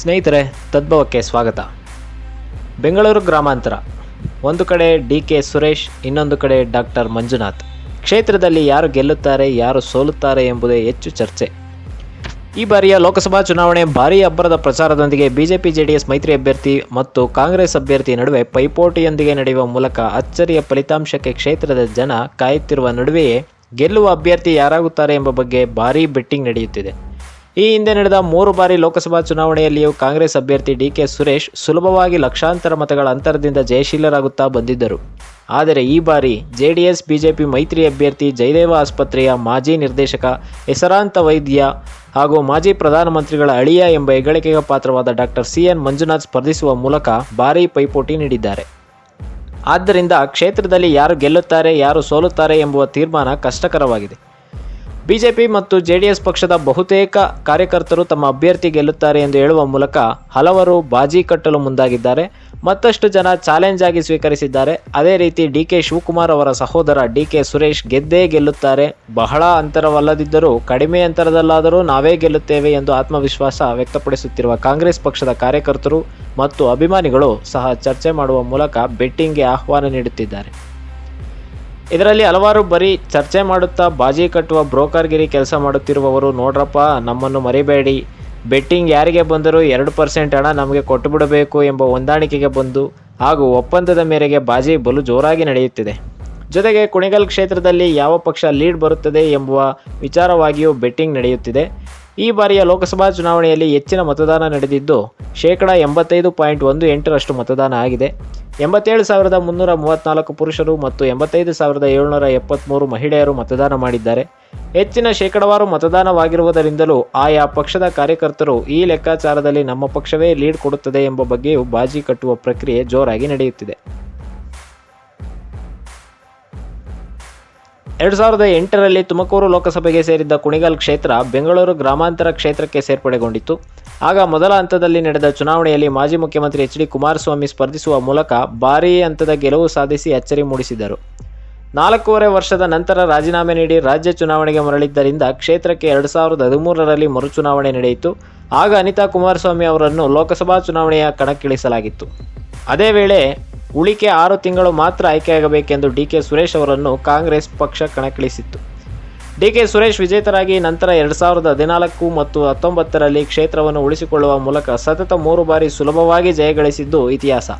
ಸ್ನೇಹಿತರೆ, ತದ್ಭವಕ್ಕೆ ಸ್ವಾಗತ. ಬೆಂಗಳೂರು ಗ್ರಾಮಾಂತರ. ಒಂದು ಕಡೆ ಡಿ ಕೆ ಸುರೇಶ್, ಇನ್ನೊಂದು ಕಡೆ ಡಾಕ್ಟರ್ ಮಂಜುನಾಥ್. ಕ್ಷೇತ್ರದಲ್ಲಿ ಯಾರು ಗೆಲ್ಲುತ್ತಾರೆ, ಯಾರು ಸೋಲುತ್ತಾರೆ ಎಂಬುದೇ ಹೆಚ್ಚು ಚರ್ಚೆ. ಈ ಬಾರಿಯ ಲೋಕಸಭಾ ಚುನಾವಣೆ ಭಾರೀ ಅಬ್ಬರದ ಪ್ರಚಾರದೊಂದಿಗೆ ಬಿಜೆಪಿ, ಜೆಡಿಎಸ್ ಮೈತ್ರಿ ಅಭ್ಯರ್ಥಿ ಮತ್ತು ಕಾಂಗ್ರೆಸ್ ಅಭ್ಯರ್ಥಿ ನಡುವೆ ಪೈಪೋಟಿಯೊಂದಿಗೆ ನಡೆಯುವ ಮೂಲಕ ಅಚ್ಚರಿಯ ಫಲಿತಾಂಶಕ್ಕೆ ಕ್ಷೇತ್ರದ ಜನ ಕಾಯುತ್ತಿರುವ ನಡುವೆಯೇ ಗೆಲ್ಲುವ ಅಭ್ಯರ್ಥಿ ಯಾರಾಗುತ್ತಾರೆ ಎಂಬ ಬಗ್ಗೆ ಭಾರೀ ಬೆಟ್ಟಿಂಗ್ ನಡೆಯುತ್ತಿದೆ. ಈ ಹಿಂದೆ ನಡೆದ ಮೂರು ಬಾರಿ ಲೋಕಸಭಾ ಚುನಾವಣೆಯಲ್ಲಿಯೂ ಕಾಂಗ್ರೆಸ್ ಅಭ್ಯರ್ಥಿ ಡಿ ಕೆ ಸುರೇಶ್ ಸುಲಭವಾಗಿ ಲಕ್ಷಾಂತರ ಮತಗಳ ಅಂತರದಿಂದ ಜಯಶೀಲರಾಗುತ್ತಾ ಬಂದಿದ್ದರು. ಆದರೆ ಈ ಬಾರಿ ಜೆಡಿಎಸ್, ಬಿಜೆಪಿ ಮೈತ್ರಿ ಅಭ್ಯರ್ಥಿ ಜಯದೇವ ಆಸ್ಪತ್ರೆಯ ಮಾಜಿ ನಿರ್ದೇಶಕ ಹೆಸರಾಂತ ವೈದ್ಯ ಹಾಗೂ ಮಾಜಿ ಪ್ರಧಾನಮಂತ್ರಿಗಳ ಅಳಿಯ ಎಂಬ ಹೆಗ್ಗಳಿಕೆಗೆ ಪಾತ್ರವಾದ ಡಾಕ್ಟರ್ ಸಿ ಎನ್ ಮಂಜುನಾಥ್ ಸ್ಪರ್ಧಿಸುವ ಮೂಲಕ ಭಾರೀ ಪೈಪೋಟಿ ನೀಡಿದ್ದಾರೆ. ಆದ್ದರಿಂದ ಕ್ಷೇತ್ರದಲ್ಲಿ ಯಾರು ಗೆಲ್ಲುತ್ತಾರೆ, ಯಾರು ಸೋಲುತ್ತಾರೆ ಎಂಬುವ ತೀರ್ಮಾನ ಕಷ್ಟಕರವಾಗಿದೆ. ಬಿಜೆಪಿ ಮತ್ತು ಜೆಡಿಎಸ್ ಪಕ್ಷದ ಬಹುತೇಕ ಕಾರ್ಯಕರ್ತರು ತಮ್ಮ ಅಭ್ಯರ್ಥಿ ಗೆಲ್ಲುತ್ತಾರೆ ಎಂದು ಹೇಳುವ ಮೂಲಕ ಹಲವರು ಬಾಜಿ ಕಟ್ಟಲು ಮುಂದಾಗಿದ್ದಾರೆ. ಮತ್ತಷ್ಟು ಜನ ಚಾಲೆಂಜ್ ಆಗಿ ಸ್ವೀಕರಿಸಿದ್ದಾರೆ. ಅದೇ ರೀತಿ ಡಿ ಕೆ ಶಿವಕುಮಾರ್ ಅವರ ಸಹೋದರ ಡಿ ಕೆ ಸುರೇಶ್ ಗೆದ್ದೇ ಗೆಲ್ಲುತ್ತಾರೆ. ಬಹಳ ಅಂತರವಲ್ಲದಿದ್ದರೂ, ಕಡಿಮೆ ಅಂತರದಲ್ಲಾದರೂ ನಾವೇ ಗೆಲ್ಲುತ್ತೇವೆ ಎಂದು ಆತ್ಮವಿಶ್ವಾಸ ವ್ಯಕ್ತಪಡಿಸುತ್ತಿರುವ ಕಾಂಗ್ರೆಸ್ ಪಕ್ಷದ ಕಾರ್ಯಕರ್ತರು ಮತ್ತು ಅಭಿಮಾನಿಗಳು ಸಹ ಚರ್ಚೆ ಮಾಡುವ ಮೂಲಕ ಬೆಟ್ಟಿಂಗ್ಗೆ ಆಹ್ವಾನ ನೀಡುತ್ತಿದ್ದಾರೆ. ಇದರಲ್ಲಿ ಹಲವಾರು ಬರೀ ಚರ್ಚೆ ಮಾಡುತ್ತಾ ಬಾಜಿ ಕಟ್ಟುವ ಬ್ರೋಕರ್ಗಿರಿ ಕೆಲಸ ಮಾಡುತ್ತಿರುವವರು, ನೋಡ್ರಪ್ಪ, ನಮ್ಮನ್ನು ಮರಿಬೇಡಿ. ಬೆಟ್ಟಿಂಗ್ ಯಾರಿಗೆ ಬಂದರೂ ಎರಡು ಪರ್ಸೆಂಟ್ ಹಣ ನಮಗೆ ಕೊಟ್ಟು ಬಿಡಬೇಕು ಎಂಬ ಹೊಂದಾಣಿಕೆಗೆ ಬಂದು, ಹಾಗೂ ಒಪ್ಪಂದದ ಮೇರೆಗೆ ಬಾಜಿ ಬಲು ಜೋರಾಗಿ ನಡೆಯುತ್ತಿದೆ. ಜೊತೆಗೆ ಕುಣಿಗಲ್ ಕ್ಷೇತ್ರದಲ್ಲಿ ಯಾವ ಪಕ್ಷ ಲೀಡ್ ಬರುತ್ತದೆ ಎಂಬುವ ವಿಚಾರವಾಗಿಯೂ ಬೆಟ್ಟಿಂಗ್ ನಡೆಯುತ್ತಿದೆ. ಈ ಬಾರಿಯ ಲೋಕಸಭಾ ಚುನಾವಣೆಯಲ್ಲಿ ಹೆಚ್ಚಿನ ಮತದಾನ ನಡೆದಿದ್ದು, ಶೇಕಡ ಎಂಬತ್ತೈದು ಪಾಯಿಂಟ್ ಒಂದು ಎಂಟರಷ್ಟು ಮತದಾನ ಆಗಿದೆ. ಎಂಬತ್ತೇಳು ಸಾವಿರದ ಮುನ್ನೂರ ಮೂವತ್ತ್ನಾಲ್ಕು ಪುರುಷರು ಮತ್ತು ಎಂಬತ್ತೈದು ಸಾವಿರದ ಏಳುನೂರ ಎಪ್ಪತ್ತ್ಮೂರು ಮಹಿಳೆಯರು ಮತದಾನ ಮಾಡಿದ್ದಾರೆ. ಹೆಚ್ಚಿನ ಶೇಕಡವಾರು ಮತದಾನವಾಗಿರುವುದರಿಂದಲೂ ಆಯಾ ಪಕ್ಷದ ಕಾರ್ಯಕರ್ತರು ಈ ಲೆಕ್ಕಾಚಾರದಲ್ಲಿ ನಮ್ಮ ಪಕ್ಷವೇ ಲೀಡ್ ಕೊಡುತ್ತದೆ ಎಂಬ ಬಗ್ಗೆಯೂ ಬಾಜಿ ಕಟ್ಟುವ ಪ್ರಕ್ರಿಯೆ ಜೋರಾಗಿ ನಡೆಯುತ್ತಿದೆ. ಎರಡು ಸಾವಿರದ ಎಂಟರಲ್ಲಿ ತುಮಕೂರು ಲೋಕಸಭೆಗೆ ಸೇರಿದ್ದ ಕುಣಿಗಲ್ ಕ್ಷೇತ್ರ ಬೆಂಗಳೂರು ಗ್ರಾಮಾಂತರ ಕ್ಷೇತ್ರಕ್ಕೆ ಸೇರ್ಪಡೆಗೊಂಡಿತ್ತು. ಆಗ ಮೊದಲ ಹಂತದಲ್ಲಿ ನಡೆದ ಚುನಾವಣೆಯಲ್ಲಿ ಮಾಜಿ ಮುಖ್ಯಮಂತ್ರಿ ಎಚ್ ಡಿ ಕುಮಾರಸ್ವಾಮಿ ಸ್ಪರ್ಧಿಸುವ ಮೂಲಕ ಭಾರೀ ಹಂತದ ಗೆಲುವು ಸಾಧಿಸಿ ಅಚ್ಚರಿ ಮೂಡಿಸಿದರು. ನಾಲ್ಕೂವರೆ ವರ್ಷದ ನಂತರ ರಾಜೀನಾಮೆ ನೀಡಿ ರಾಜ್ಯ ಚುನಾವಣೆಗೆ ಮರಳಿದ್ದರಿಂದ ಕ್ಷೇತ್ರಕ್ಕೆ ಎರಡು ಸಾವಿರದ ಹದಿಮೂರರಲ್ಲಿ ಮರುಚುನಾವಣೆ ನಡೆಯಿತು. ಆಗ ಅನಿತಾ ಕುಮಾರಸ್ವಾಮಿ ಅವರನ್ನು ಲೋಕಸಭಾ ಚುನಾವಣೆಯ ಕಣಕ್ಕಿಳಿಸಲಾಗಿತ್ತು. ಅದೇ ವೇಳೆ ಉಳಿಕೆ ಆರು ತಿಂಗಳು ಮಾತ್ರ ಆಯ್ಕೆಯಾಗಬೇಕೆಂದು ಡಿ ಕೆ ಸುರೇಶ್ ಅವರನ್ನು ಕಾಂಗ್ರೆಸ್ ಪಕ್ಷ ಕಣಕ್ಕಿಳಿಸಿತ್ತು. ಡಿ ಕೆ ಸುರೇಶ್ ವಿಜೇತರಾಗಿ ನಂತರ ಎರಡು ಸಾವಿರದ ಹದಿನಾಲ್ಕು ಮತ್ತು ಹತ್ತೊಂಬತ್ತರಲ್ಲಿ ಕ್ಷೇತ್ರವನ್ನು ಉಳಿಸಿಕೊಳ್ಳುವ ಮೂಲಕ ಸತತ ಮೂರು ಬಾರಿ ಸುಲಭವಾಗಿ ಜಯಗಳಿಸಿದ್ದು ಇತಿಹಾಸ.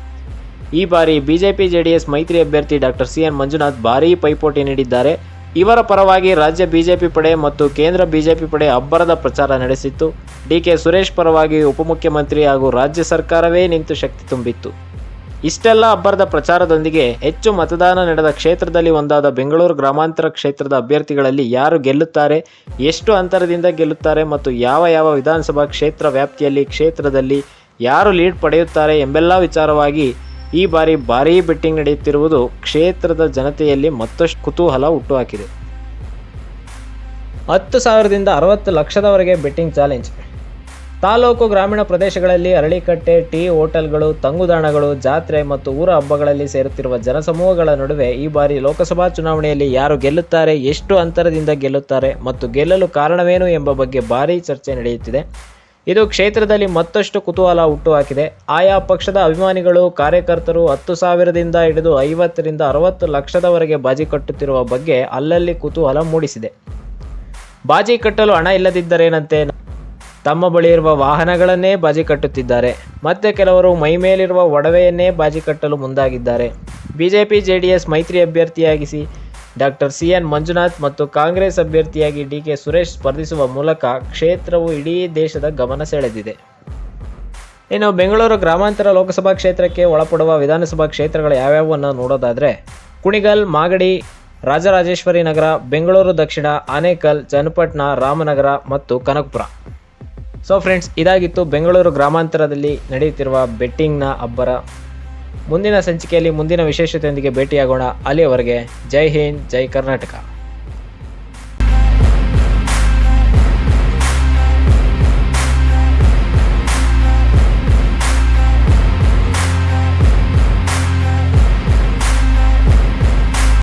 ಈ ಬಾರಿ ಬಿಜೆಪಿ ಜೆಡಿಎಸ್ ಮೈತ್ರಿ ಅಭ್ಯರ್ಥಿ ಡಾಕ್ಟರ್ ಸಿ ಎನ್ ಮಂಜುನಾಥ್ ಭಾರೀ ಪೈಪೋಟಿ ನೀಡಿದ್ದಾರೆ. ಇವರ ಪರವಾಗಿ ರಾಜ್ಯ ಬಿಜೆಪಿ ಪಡೆ ಮತ್ತು ಕೇಂದ್ರ ಬಿಜೆಪಿ ಪಡೆ ಅಬ್ಬರದ ಪ್ರಚಾರ ನಡೆಸಿತ್ತು. ಡಿ ಕೆ ಸುರೇಶ್ ಪರವಾಗಿ ಉಪಮುಖ್ಯಮಂತ್ರಿ ಹಾಗೂ ರಾಜ್ಯ ಸರ್ಕಾರವೇ ನಿಂತು ಶಕ್ತಿ ತುಂಬಿತ್ತು. ಇಷ್ಟೆಲ್ಲ ಅಬ್ಬರದ ಪ್ರಚಾರದೊಂದಿಗೆ ಹೆಚ್ಚು ಮತದಾನ ನಡೆದ ಕ್ಷೇತ್ರದಲ್ಲಿ ಒಂದಾದ ಬೆಂಗಳೂರು ಗ್ರಾಮಾಂತರ ಕ್ಷೇತ್ರದ ಅಭ್ಯರ್ಥಿಗಳಲ್ಲಿ ಯಾರು ಗೆಲ್ಲುತ್ತಾರೆ, ಎಷ್ಟು ಅಂತರದಿಂದ ಗೆಲ್ಲುತ್ತಾರೆ ಮತ್ತು ಯಾವ ಯಾವ ವಿಧಾನಸಭಾ ಕ್ಷೇತ್ರ ವ್ಯಾಪ್ತಿಯಲ್ಲಿ ಕ್ಷೇತ್ರದಲ್ಲಿ ಯಾರು ಲೀಡ್ ಪಡೆಯುತ್ತಾರೆ ಎಂಬೆಲ್ಲ ವಿಚಾರವಾಗಿ ಈ ಬಾರಿ ಭಾರೀ ಬೆಟ್ಟಿಂಗ್ ನಡೆಯುತ್ತಿರುವುದು ಕ್ಷೇತ್ರದ ಜನತೆಯಲ್ಲಿ ಮತ್ತಷ್ಟು ಕುತೂಹಲ ಹುಟ್ಟುಹಾಕಿದೆ. ಹತ್ತು ಸಾವಿರದಿಂದ ಅರವತ್ತು ಲಕ್ಷದವರೆಗೆ ಬೆಟ್ಟಿಂಗ್ ಚಾಲೆಂಜ್ ತಾಲೂಕು ಗ್ರಾಮೀಣ ಪ್ರದೇಶಗಳಲ್ಲಿ ಅರಳಿಕಟ್ಟೆ, ಟೀ ಹೋಟೆಲ್ಗಳು, ತಂಗುದಾಣಗಳು, ಜಾತ್ರೆ ಮತ್ತು ಊರ ಹಬ್ಬಗಳಲ್ಲಿ ಸೇರುತ್ತಿರುವ ಜನಸಮೂಹಗಳ ನಡುವೆ ಈ ಬಾರಿ ಲೋಕಸಭಾ ಚುನಾವಣೆಯಲ್ಲಿ ಯಾರು ಗೆಲ್ಲುತ್ತಾರೆ, ಎಷ್ಟು ಅಂತರದಿಂದ ಗೆಲ್ಲುತ್ತಾರೆ ಮತ್ತು ಗೆಲ್ಲಲು ಕಾರಣವೇನು ಎಂಬ ಬಗ್ಗೆ ಭಾರೀ ಚರ್ಚೆ ನಡೆಯುತ್ತಿದೆ. ಇದು ಕ್ಷೇತ್ರದಲ್ಲಿ ಮತ್ತಷ್ಟು ಕುತೂಹಲ ಹುಟ್ಟುಹಾಕಿದೆ. ಆಯಾ ಪಕ್ಷದ ಅಭಿಮಾನಿಗಳು, ಕಾರ್ಯಕರ್ತರು ಹತ್ತು ಸಾವಿರದಿಂದ ಹಿಡಿದು ಐವತ್ತರಿಂದ ಅರವತ್ತು ಲಕ್ಷದವರೆಗೆ ಬಾಜಿ ಕಟ್ಟುತ್ತಿರುವ ಬಗ್ಗೆ ಅಲ್ಲಲ್ಲಿ ಕುತೂಹಲ ಮೂಡಿಸಿದೆ. ಬಾಜಿ ಕಟ್ಟಲು ಹಣ ಇಲ್ಲದಿದ್ದರೇನಂತೆ? ತಮ್ಮ ಬಳಿ ಇರುವ ವಾಹನಗಳನ್ನೇ ಬಾಜಿ ಕಟ್ಟುತ್ತಿದ್ದಾರೆ. ಮತ್ತೆ ಕೆಲವರು ಮೈಮೇಲಿರುವ ಒಡವೆಯನ್ನೇ ಬಾಜಿ ಕಟ್ಟಲು ಮುಂದಾಗಿದ್ದಾರೆ. ಬಿಜೆಪಿ ಜೆಡಿಎಸ್ ಮೈತ್ರಿ ಅಭ್ಯರ್ಥಿಯಾಗಿಸಿ ಡಾಕ್ಟರ್ ಸಿ ಎನ್ ಮಂಜುನಾಥ್ ಮತ್ತು ಕಾಂಗ್ರೆಸ್ ಅಭ್ಯರ್ಥಿಯಾಗಿ ಡಿ ಕೆ ಸುರೇಶ್ ಸ್ಪರ್ಧಿಸುವ ಮೂಲಕ ಕ್ಷೇತ್ರವು ಇಡೀ ದೇಶದ ಗಮನ ಸೆಳೆದಿದೆ. ಇನ್ನು ಬೆಂಗಳೂರು ಗ್ರಾಮಾಂತರ ಲೋಕಸಭಾ ಕ್ಷೇತ್ರಕ್ಕೆ ಒಳಪಡುವ ವಿಧಾನಸಭಾ ಕ್ಷೇತ್ರಗಳು ಯಾವ್ಯಾವನ್ನು ನೋಡೋದಾದರೆ, ಕುಣಿಗಲ್, ಮಾಗಡಿ, ರಾಜರಾಜೇಶ್ವರಿ ನಗರ, ಬೆಂಗಳೂರು ದಕ್ಷಿಣ, ಆನೇಕಲ್ ಚನ್ನಪಟ್ಟಣ ರಾಮನಗರ ಮತ್ತು ಕನಕಪುರ. ಸೊ ಫ್ರೆಂಡ್ಸ್ ಇದಾಗಿತ್ತು ಬೆಂಗಳೂರು ಗ್ರಾಮಾಂತರದಲ್ಲಿ ನಡೆಯುತ್ತಿರುವ ಬೆಟ್ಟಿಂಗ್ನ ಅಬ್ಬರ. ಮುಂದಿನ ಸಂಚಿಕೆಯಲ್ಲಿ ಮುಂದಿನ ವಿಶೇಷತೆಯೊಂದಿಗೆ ಭೇಟಿಯಾಗೋಣ. ಅಲ್ಲಿಯವರೆಗೆ ಜೈ ಹಿಂದ್, ಜೈ ಕರ್ನಾಟಕ.